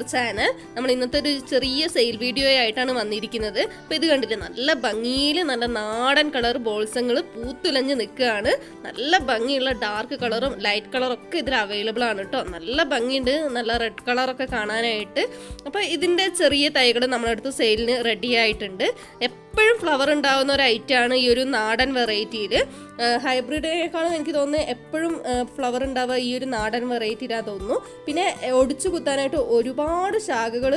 Channel നമ്മൾ ഇന്നത്തെ ഒരു ചെറിയ സെയിൽ വീഡിയോ ആയിട്ടാണ് വന്നിരിക്കുന്നത്. അപ്പോൾ ഇത് കണ്ടില്ലേ? നല്ല ഭംഗിയിൽ നല്ല നാടൻ കളർ ബോൾസങ്ങൾ പൂത്തുലഞ്ഞ് നിൽക്കുകയാണ്. നല്ല ഭംഗിയുള്ള ഡാർക്ക് കളറും ലൈറ്റ് കളറും ഒക്കെ ഇതിൽ അവൈലബിൾ ആണ് കേട്ടോ നല്ല ഭംഗിയുണ്ട്. നല്ല റെഡ് കളറൊക്കെ കാണാനായിട്ട്. അപ്പോൾ ഇതിന്റെ ചെറിയ തൈകൾ നമ്മളെടുത്ത് സെയിലിന് റെഡി ആയിട്ടുണ്ട്. എപ്പോഴും ഫ്ലവർ ഉണ്ടാകുന്ന ഒരു ഐറ്റമാണ് ഈ ഒരു നാടൻ വെറൈറ്റിയിൽ ഹൈബ്രിഡിനേക്കാളും എനിക്ക് തോന്നുന്നത് എപ്പോഴും ഫ്ലവർ ഉണ്ടാവുക ഈ ഒരു നാടൻ വെറൈറ്റിയിലാണ് തോന്നുന്നു. പിന്നെ ഒടിച്ചു കുത്താനായിട്ട് ഒരുപാട് ശാഖകൾ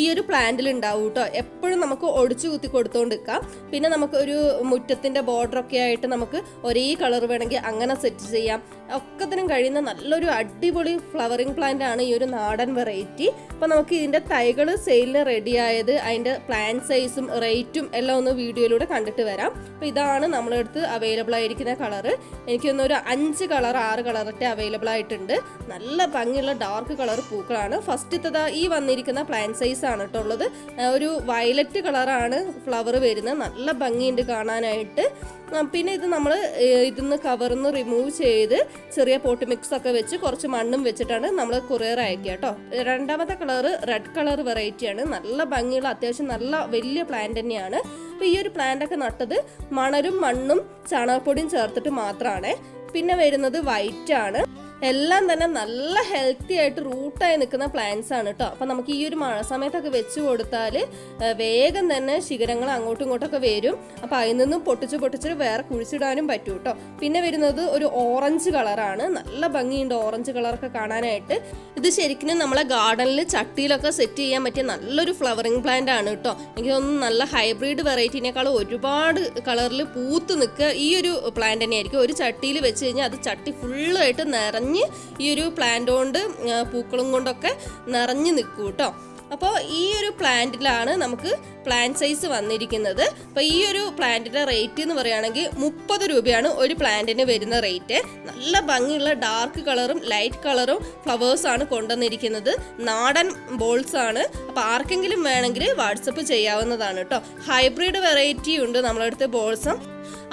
ഈ ഒരു പ്ലാന്റിൽ ഉണ്ടാവും കേട്ടോ എപ്പോഴും നമുക്ക് ഒടിച്ചു കുത്തി കൊടുത്തോണ്ട് നിൽക്കാം. പിന്നെ നമുക്ക് ഒരു മുറ്റത്തിന്റെ ബോർഡർ ഒക്കെ ആയിട്ട് നമുക്ക് ഒരേ കളർ വേണമെങ്കിൽ അങ്ങനെ സെറ്റ് ചെയ്യാം. ഒക്കത്തിനും കഴിയുന്ന നല്ലൊരു അടിപൊളി ഫ്ലവറിങ് പ്ലാന്റ് ആണ് ഈ ഒരു നാടൻ വെറൈറ്റി അപ്പോൾ നമുക്ക് ഇതിന്റെ തൈകൾ സെയിലിന് റെഡി ആയത് അതിന്റെ പ്ലാന്റ് സൈസും റേറ്റും എല്ലാം ഒന്ന് വീഡിയോയിലൂടെ കണ്ടിട്ട് വരാം. അപ്പോൾ ഇതാണ് നമ്മുടെ അടുത്ത് അവൈലബിൾ ആയിരിക്കുന്ന കളറ് എനിക്കൊന്ന് ഒരു അഞ്ച് കളർ ആറ് കളറൊക്കെ അവൈലബിൾ ആയിട്ടുണ്ട്. നല്ല ഭംഗിയുള്ള ഡാർക്ക് കളർ പൂക്കളാണ്. ഫസ്റ്റത്തതാ ഈ വന്നിരിക്കുന്ന പ്ലാൻ സൈസ് ആണ് കേട്ടോ ഉള്ളത്. ഒരു വയലറ്റ് കളറാണ് ഫ്ലവർ വരുന്നത്. നല്ല ഭംഗിയുണ്ട് കാണാനായിട്ട്. പിന്നെ ഇത് നമ്മൾ ഇതിന്ന് കവറിന്ന് റിമൂവ് ചെയ്ത് ചെറിയ പോട്ട് മിക്സ് ഒക്കെ വെച്ച് കുറച്ച് മണ്ണും വെച്ചിട്ടാണ് നമ്മൾ കൊറിയർ അയക്കുക കേട്ടോ. രണ്ടാമത്തെ കളർ റെഡ് കളർ വെറൈറ്റിയാണ് നല്ല ഭംഗിയുള്ള അത്യാവശ്യം നല്ല വലിയ പ്ലാന്റ് തന്നെയാണ്. അപ്പോൾ ഈ ഒരു പ്ലാന്റ് ഒക്കെ നട്ടത് മണലും മണ്ണും ചാണകപ്പൊടിയും ചേർത്തിട്ട് മാത്രമാണ് പിന്നെ വരുന്നത് വൈറ്റ് ആണ്. എല്ലാം തന്നെ നല്ല ഹെൽത്തി ആയിട്ട് റൂട്ടായി നിൽക്കുന്ന പ്ലാന്റ്സ് ആണ് കേട്ടോ അപ്പം നമുക്ക് ഈ ഒരു മഴ സമയത്തൊക്കെ വെച്ച് കൊടുത്താൽ വേഗം തന്നെ ശിഖരങ്ങൾ അങ്ങോട്ടും ഇങ്ങോട്ടൊക്കെ വരും. അപ്പം അതിൽ നിന്നും പൊട്ടിച്ച് പൊട്ടിച്ച് വേറെ കുഴിച്ചിടാനും പറ്റും കേട്ടോ പിന്നെ വരുന്നത് ഒരു ഓറഞ്ച് കളറാണ് നല്ല ഭംഗിയുണ്ട് ഓറഞ്ച് കളറൊക്കെ കാണാനായിട്ട്. ഇത് ശരിക്കും നമ്മളെ ഗാർഡനിൽ ചട്ടിയിലൊക്കെ സെറ്റ് ചെയ്യാൻ പറ്റിയ നല്ലൊരു ഫ്ലവറിങ് പ്ലാന്റ് ആണ് കേട്ടോ എനിക്ക് തോന്നുന്നു നല്ല ഹൈബ്രിഡ് വെറൈറ്റിനേക്കാൾ ഒരുപാട് കളറിൽ പൂത്ത് നിൽക്കുക ഈ ഒരു പ്ലാന്റ് തന്നെയായിരിക്കും. ഒരു ചട്ടിയിൽ വെച്ച് കഴിഞ്ഞാൽ അത് ചട്ടി ഫുള്ളായിട്ട് നിറഞ്ഞ് ഈ ഒരു പ്ലാന്റ് കൊണ്ട് പൂക്കളും കൊണ്ടൊക്കെ നിറഞ്ഞ് നിൽക്കും കേട്ടോ അപ്പോൾ ഈ ഒരു പ്ലാന്റിലാണ് നമുക്ക് പ്ലാന്റ് സൈസ് വന്നിരിക്കുന്നത്. അപ്പോൾ ഈ ഒരു പ്ലാന്റിന്റെ റേറ്റ് എന്ന് പറയുകയാണെങ്കിൽ മുപ്പത് രൂപയാണ് ഒരു പ്ലാന്റിന് വരുന്ന റേറ്റ് നല്ല ഭംഗിയുള്ള ഡാർക്ക് കളറും ലൈറ്റ് കളറും ഫ്ലവേഴ്സാണ് കൊണ്ടുവന്നിരിക്കുന്നത്. നാടൻ ബോൾസ് ആണ്. അപ്പോൾ ആർക്കെങ്കിലും വേണമെങ്കിൽ വാട്സപ്പ് ചെയ്യാവുന്നതാണ് കേട്ടോ ഹൈബ്രിഡ് വെറൈറ്റി ഉണ്ട് നമ്മളടുത്ത് ബോൾസും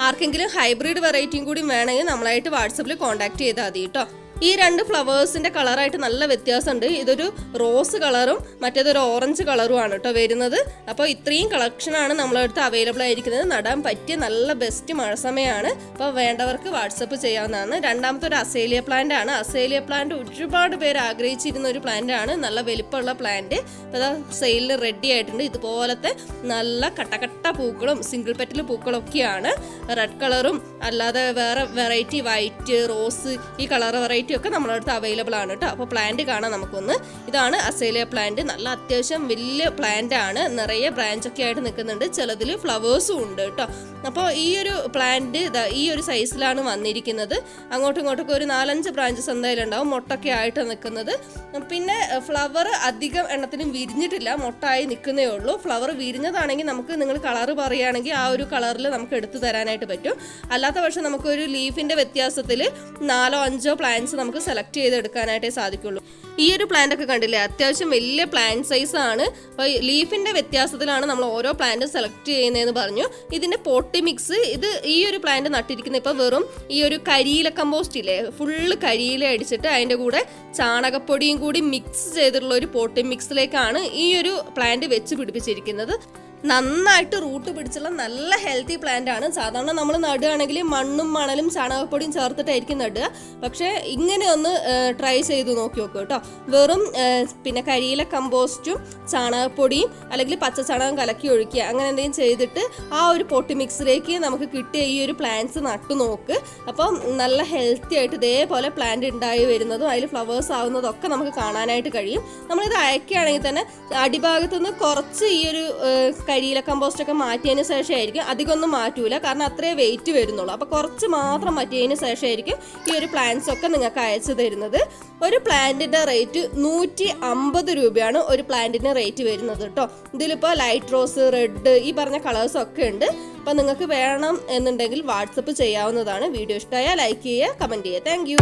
ആർക്കെങ്കിലും ഹൈബ്രിഡ് വെറൈറ്റിയും കൂടി വേണമെങ്കിൽ നമ്മളായിട്ട് വാട്സപ്പിൽ കോൺടാക്ട് ചെയ്താൽ മതി കേട്ടോ ഈ രണ്ട് ഫ്ലവേഴ്സിന്റെ കളറായിട്ട് നല്ല വ്യത്യാസമുണ്ട്. ഇതൊരു റോസ് കളറും മറ്റേതൊരു ഓറഞ്ച് കളറും ആണ് കേട്ടോ വരുന്നത്. അപ്പോൾ ഇത്രയും കളക്ഷനാണ് നമ്മളടുത്ത് അവൈലബിൾ ആയിരിക്കുന്നത്. നടാൻ പറ്റിയ നല്ല ബെസ്റ്റ് മഴ സമയമാണ്. അപ്പോൾ വേണ്ടവർക്ക് വാട്സപ്പ് ചെയ്യാവുന്നതാണ്. രണ്ടാമത്തെ ഒരു അസേലിയ പ്ലാന്റ് ആണ്. അസേലിയ പ്ലാന്റ് ഒരുപാട് പേര് ആഗ്രഹിച്ചിരുന്ന ഒരു പ്ലാന്റ് ആണ്. നല്ല വലിപ്പമുള്ള പ്ലാന്റ്. അപ്പോൾ അതാ സെയിലിൽ റെഡി ആയിട്ടുണ്ട്. ഇതുപോലത്തെ നല്ല കട്ടകട്ട പൂക്കളും സിംഗിൾ പെറ്റൽ പൂക്കളും ഒക്കെയാണ് റെഡ് കളറും അല്ലാതെ വേറെ വെറൈറ്റി വൈറ്റ് റോസ് ഈ കളർ വെറൈറ്റി ഒക്കെ നമ്മുടെ അടുത്ത് അവൈലബിൾ ആണ് കേട്ടോ. അപ്പോൾ പ്ലാന്റ് കാണാം നമുക്കൊന്ന്. ഇതാണ് അസേലിയ പ്ലാന്റ് നല്ല അത്യാവശ്യം വലിയ പ്ലാന്റ് ആണ്. നിറയെ ബ്രാഞ്ച് ഒക്കെ ആയിട്ട് നിൽക്കുന്നുണ്ട്. ചിലതിൽ ഫ്ലവേഴ്സും ഉണ്ട് കേട്ടോ. അപ്പോൾ ഈ ഒരു പ്ലാന്റ് ഈ ഒരു സൈസിലാണ് വന്നിരിക്കുന്നത്. അങ്ങോട്ടും ഇങ്ങോട്ടൊക്കെ ഒരു നാലഞ്ച് ബ്രാഞ്ചസ് എന്തായാലും ഉണ്ടാവും. മുട്ടൊക്കെ ആയിട്ട് നിൽക്കുന്നത്. പിന്നെ ഫ്ലവർ അധികം എണ്ണത്തിനും വിരിഞ്ഞിട്ടില്ല. മുട്ടായി നിൽക്കുന്നേ ഉള്ളൂ. ഫ്ലവർ വിരിഞ്ഞതാണെങ്കിൽ നമുക്ക് നിങ്ങൾ കളർ പറയുകയാണെങ്കിൽ ആ ഒരു കളറിൽ നമുക്ക് എടുത്തു തരാനായിട്ട് പറ്റും. അല്ലാത്ത പക്ഷം നമുക്കൊരു ലീഫിന്റെ വ്യത്യാസത്തിൽ നാലോ അഞ്ചോ പ്ലാന്റ്സ് നമുക്ക് സെലക്ട് ചെയ്തെടുക്കാനായിട്ടേ സാധിക്കുള്ളൂ. ഈ ഒരു പ്ലാന്റ് ഒക്കെ കണ്ടില്ലേ അത്യാവശ്യം വലിയ പ്ലാന്റ് സൈസ് ആണ്. അപ്പോൾ ലീഫിന്റെ വ്യത്യാസത്തിലാണ് നമ്മൾ ഓരോ പ്ലാന്റും സെലക്ട് ചെയ്യുന്നതെന്ന് പറഞ്ഞു. ഇതിന്റെ പോട്ടി മിക്സ് ഇത് ഈ ഒരു പ്ലാന്റ് നട്ടിരിക്കുന്ന ഇപ്പോൾ വെറും ഈ ഒരു കരിയില കമ്പോസ്റ്റ് ഇല്ലേ ഫുള്ള് കരിയില അടിച്ചിട്ട് അതിന്റെ കൂടെ ചാണകപ്പൊടിയും കൂടി മിക്സ് ചെയ്തിട്ടുള്ള ഒരു പോട്ടി മിക്സിലേക്കാണ് ഈ ഒരു പ്ലാന്റ് വെച്ച് പിടിപ്പിച്ചിരിക്കുന്നത്. നന്നായിട്ട് റൂട്ട് പിടിച്ചുള്ള നല്ല ഹെൽത്തി പ്ലാന്റ് ആണ്. സാധാരണ നമ്മൾ നടുകയാണെങ്കിൽ മണ്ണും മണലും ചാണകപ്പൊടിയും ചേർത്തിട്ടായിരിക്കും നടുക. പക്ഷേ ഇങ്ങനെ ഒന്ന് ട്രൈ ചെയ്ത് നോക്കി നോക്കുക കേട്ടോ. വെറും പിന്നെ കരിയില കമ്പോസ്റ്റും ചാണകപ്പൊടിയും അല്ലെങ്കിൽ പച്ച ചാണകം കലക്കി ഒഴിക്കുക. അങ്ങനെ എന്തെങ്കിലും ചെയ്തിട്ട് ആ ഒരു പൊട്ടി മിക്സിലേക്ക് നമുക്ക് കിട്ടിയ ഈ ഒരു പ്ലാന്റ്സ് നട്ടു നോക്ക്. അപ്പം നല്ല ഹെൽത്തി ആയിട്ട് ഇതേപോലെ പ്ലാന്റ് ഉണ്ടായി വരുന്നതും അതിൽ ഫ്ലവേഴ്സ് ആവുന്നതും ഒക്കെ നമുക്ക് കാണാനായിട്ട് കഴിയും. നമ്മളിത് അയക്കുകയാണെങ്കിൽ തന്നെ അടിഭാഗത്തുനിന്ന് കുറച്ച് ഈ ഒരു കരിയില കമ്പോസ്റ്റ് ഒക്കെ മാറ്റിയതിന് ശേഷമായിരിക്കും അധികമൊന്നും മാറ്റൂല. കാരണം അത്രേ വെയിറ്റ് വരുന്നുള്ളൂ. അപ്പോൾ കുറച്ച് മാത്രം മാറ്റിയതിന് ശേഷമായിരിക്കും ഈ ഒരു പ്ലാന്റ്സ് ഒക്കെ നിങ്ങൾക്ക് അയച്ചു തരുന്നത്. ഒരു പ്ലാന്റിന്റെ റേറ്റ് നൂറ്റി അമ്പത് രൂപയാണ് ഒരു പ്ലാന്റിന് റേറ്റ് വരുന്നത് കേട്ടോ ഇതിലിപ്പോൾ ലൈറ്റ് റോസ് റെഡ് ഈ പറഞ്ഞ കളേഴ്സ് ഒക്കെ ഉണ്ട്. അപ്പോൾ നിങ്ങൾക്ക് വേണം എന്നുണ്ടെങ്കിൽ വാട്സപ്പ് ചെയ്യാവുന്നതാണ്. വീഡിയോ ഇഷ്ടമായാൽ ലൈക്ക് ചെയ്യുക കമന്റ് ചെയ്യുക. താങ്ക്